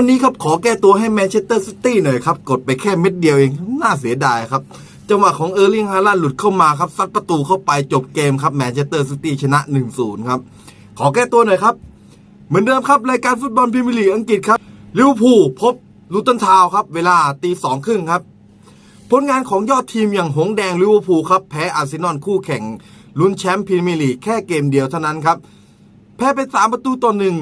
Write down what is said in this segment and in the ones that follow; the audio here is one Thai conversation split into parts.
วันนี้ครับขอแก้ตัวให้แมนเชสเตอร์ซิตี้หน่อยครับ กดไปแค่เม็ดเดียวเอง น่าเสียดายครับ จังหวะของเออร์ลิงฮาลันหลุดเข้ามาครับซัดประตูเข้าไปจบเกมครับแมนเชสเตอร์ซิตี้ชนะ 1-0 ครับ ขอแก้ตัวหน่อยครับ เหมือนเดิมครับรายการฟุตบอลพรีเมียร์ลีกอังกฤษครับลิเวอร์พูลพบลูตันทาวครับ เวลาตีสองครึ่งครับ ผลงานของยอดทีมอย่างหงแดงลิเวอร์พูลครับ แพ้อาร์เซนอลคู่แข่งลุ้นแชมป์พรีเมียร์ลีกแค่เกมเดียวเท่านั้นครับ แพ้ไปสามประตูต่อหนึ่ง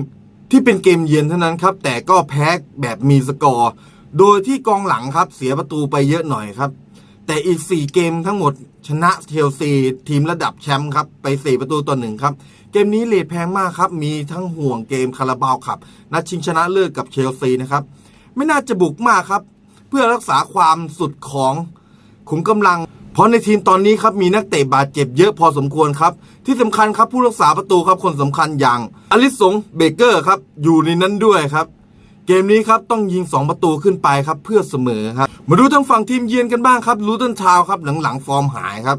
ที่เป็นเกมเยือนเท่านั้นครับ แต่ก็แพ้แบบมีสกอร์ โดยที่กองหลังครับเสียประตูไปเยอะหน่อยครับ แต่อีก 4 เกมทั้งหมดชนะเชลซีทีมระดับแชมป์ครับไป4ประตูต่อหนึ่งครับ เกมนี้เลทแพงมากครับ มีทั้งห่วงเกมคาราบาวขับนัดชิงชนะเลิศกับเชลซีนะครับ ไม่น่าจะบุกมากครับ เพื่อรักษาความสุดของขุมกำลัง เพราะในทีมตอนนี้ครับมีนักเตะบาดเจ็บเยอะพอสมควรครับ ที่สำคัญครับผู้รักษาประตูครับคนสำคัญอย่างอลิสงเบเกอร์ครับอยู่ในนั้นด้วยครับเกมนี้ครับต้องยิง 2 ประตูขึ้นไปครับเพื่อเสมอครับมาดูทางฝั่งทีมเยือนกันบ้างครับลูตันทาวครับหลังๆฟอร์มหายครับ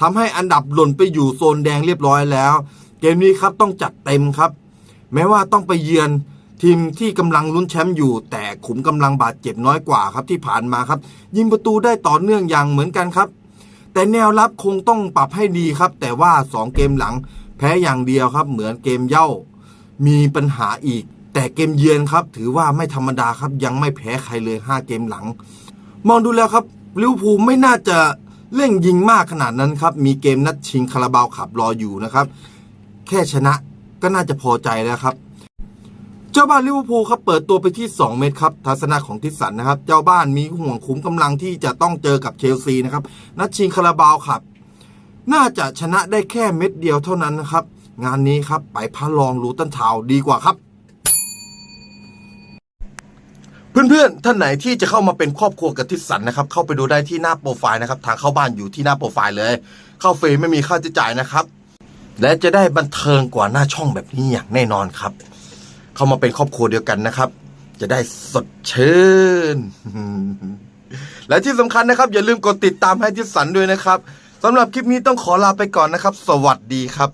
ทำให้อันดับหล่นไปอยู่โซนแดงเรียบร้อยแล้ว เกมนี้ครับต้องจัดเต็มครับ แม้ว่าต้องไปเยือนทีมที่กำลังลุ้นแชมป์อยู่ แต่ขุมกำลังบาดเจ็บน้อยกว่าครับที่ผ่านมาครับ ยิงประตูได้ต่อเนื่องอย่างเหมือนกันครับ แต่แนวรับคงต้องปรับให้ดีครับ แต่ว่า 2 เกมหลัง แพ้อย่างเดียวครับ เหมือนเกมเย่ามีปัญหาอีก แต่เกมเยือนครับ ถือว่าไม่ธรรมดาครับ ยังไม่แพ้ใครเลย 5 เกมหลัง มองดูแล้วครับลิเวอร์พูลไม่น่าจะเร่งยิงมากขนาดนั้นครับ มีเกมนัดชิงคาราบาวขับรออยู่นะครับ แค่ชนะก็น่าจะพอใจแล้วครับ จ้าบ้านลิเวอร์พูลครับเปิดตัวไปที่ 2 เมตรครับทัศนะของทิสันนะครับ เจ้าบ้านมีห่วงขุมกำลังที่จะต้องเจอกับเชลซีนะครับนัดชิงคาราบาวครับ น่าจะชนะได้แค่เม็ดเดียวเท่านั้นนะครับ งานนี้ครับไปพระรองลูตันทาวดีกว่าครับ เพื่อนๆท่านไหนที่จะเข้ามาเป็นครอบครัวกับทิสสันนะครับ เข้าไปดูได้ที่หน้าโปรไฟล์นะครับทางเข้าบ้านอยู่ที่หน้าโปรไฟล์เลย เข้าฟรีไม่มีค่าใช้จ่ายนะครับ และจะได้บันเทิงกว่าหน้าช่องแบบนี้อย่างแน่นอนครับ เข้ามาเป็นครอบครัวเดียวกันนะครับ จะได้สดชื่น และที่สำคัญนะครับ อย่าลืมกดติดตามให้ทิสสันด้วยนะครับสำหรับคลิปนี้ต้องขอลาไปก่อนนะครับ สวัสดีครับ